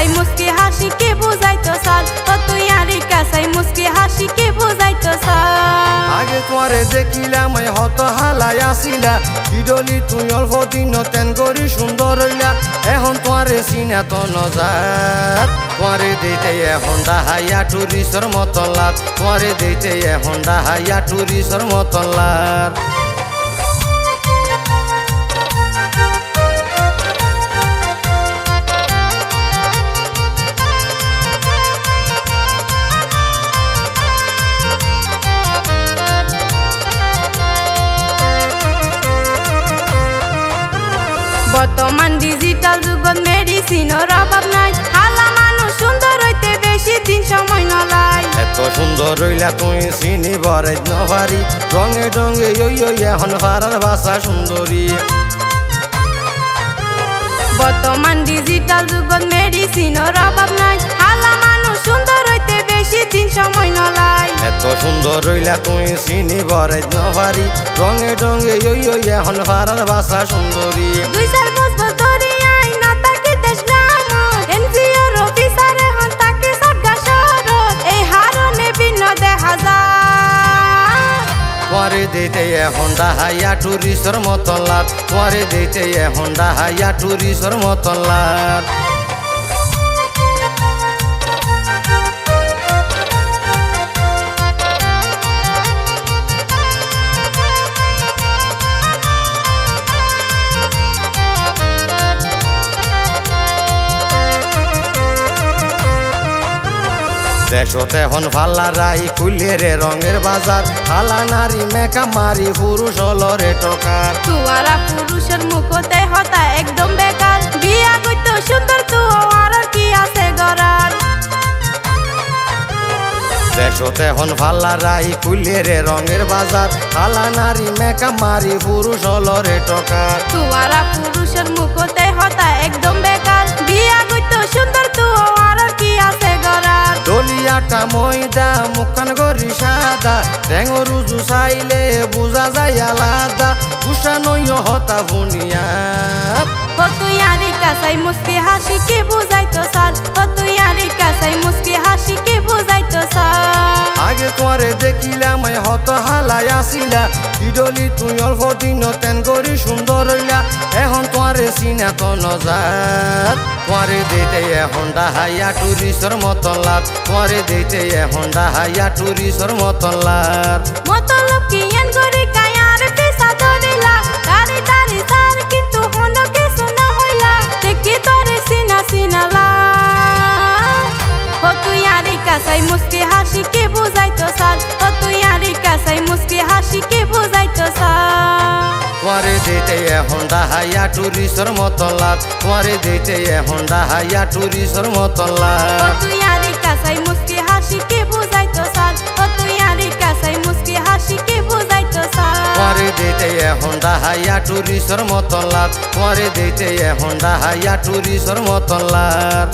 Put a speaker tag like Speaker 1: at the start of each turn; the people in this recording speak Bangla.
Speaker 1: কাসাই মুসকি হাসি কে বুঝাইতো সাল ও তুই আরে কাসাই মুসকি হাসি কে বুঝাইতো সাল
Speaker 2: আগে তোরে দেখিলা মই হত হালাই আসিলা। কিডলি তুই অল্প দিন তেন করি সুন্দর হইলা। এখন তোরে চিনা তো নজার তোরে দিতে এখন দাহাইয়া টুরিসর মতলার তোরে দিতে এখন দাহাইয়া টুরিসর মতলার সুন্দর রইলা তুই চিনি বরে নভারি রঙে ওই এখন পারার ভাষা সুন্দরী।
Speaker 1: বর্তমান ডিজিটাল যুগত মেডিসিনের অভাব নাই। হালা মানুষ সুন্দর হইতে বেশি দিন সময় নলাই
Speaker 2: এত সুন্দর রইলা তুই চিনি বরে নভারি রঙে ওই এখন পারার ভাষা সুন্দরী।
Speaker 1: দুই চার
Speaker 2: তোমারে দিতে এখন ডাহাইয়া টুরিস্টর মতন লাভ তোমারে দিতে এখন ডাহাইয়া টুরিস্টর মতন দেশতে এখন ফাল্লা রাই খুলে রে রঙের বাজার। ফালা নারী মেকা মারি পুরুষ টকার।
Speaker 1: তুয়ারা পুরুষের মুখতে হতা একদম বেকার। বিয়া করত সুন্দর তো আর কি আছে গরার
Speaker 2: দেশতে এখন ফাল্লা রাই খুলে রে রঙের বাজার। নারী মেকা মারি পুরুষ হলো রে টকার।
Speaker 1: তুয়ারা পুরুষের মুখতে হতা একদম বেকার।
Speaker 2: ময়দা, মুখান গরি সাদা টেঙর রুজু চাইলে বুঝা যায় আলাদা। উষা নই হতা বুনিয়া
Speaker 1: তুই আরে কাসাই মুস্তি হাসি কে বুঝাইতো সার
Speaker 2: তোমারে দেখিলাম হত হালাই আসিলা। ইডলি তুই অল্প দিন তেন করি সুন্দর হইলা। এখন তোমারে চিনা তো নজার তোমারে দিতে এখন ডাহাইয়া টুরিস্টর মতন লাভ তোমারে দিতে এখন ডাহাইয়া টুরিস্টর মতন লাভ দিতে এখন ডাহাইয়া টুরিস্টর মতন লাভ। তোমারে দিতে এখন ডাহাইয়া টুরিস্টর মতন ও লাভ
Speaker 1: মুস্কি হাসি কে বুঝাইতো সার ও তুই আরে কাসাই মুস্কি হাসি কে বুঝাইতো সার তোমারে
Speaker 2: দিতে এখন ডাহাইয়া টুরিস্টর মতন লাভ। তোমারে দিতে এখন ডাহাইয়া টুরিস্টর মতন লাভ।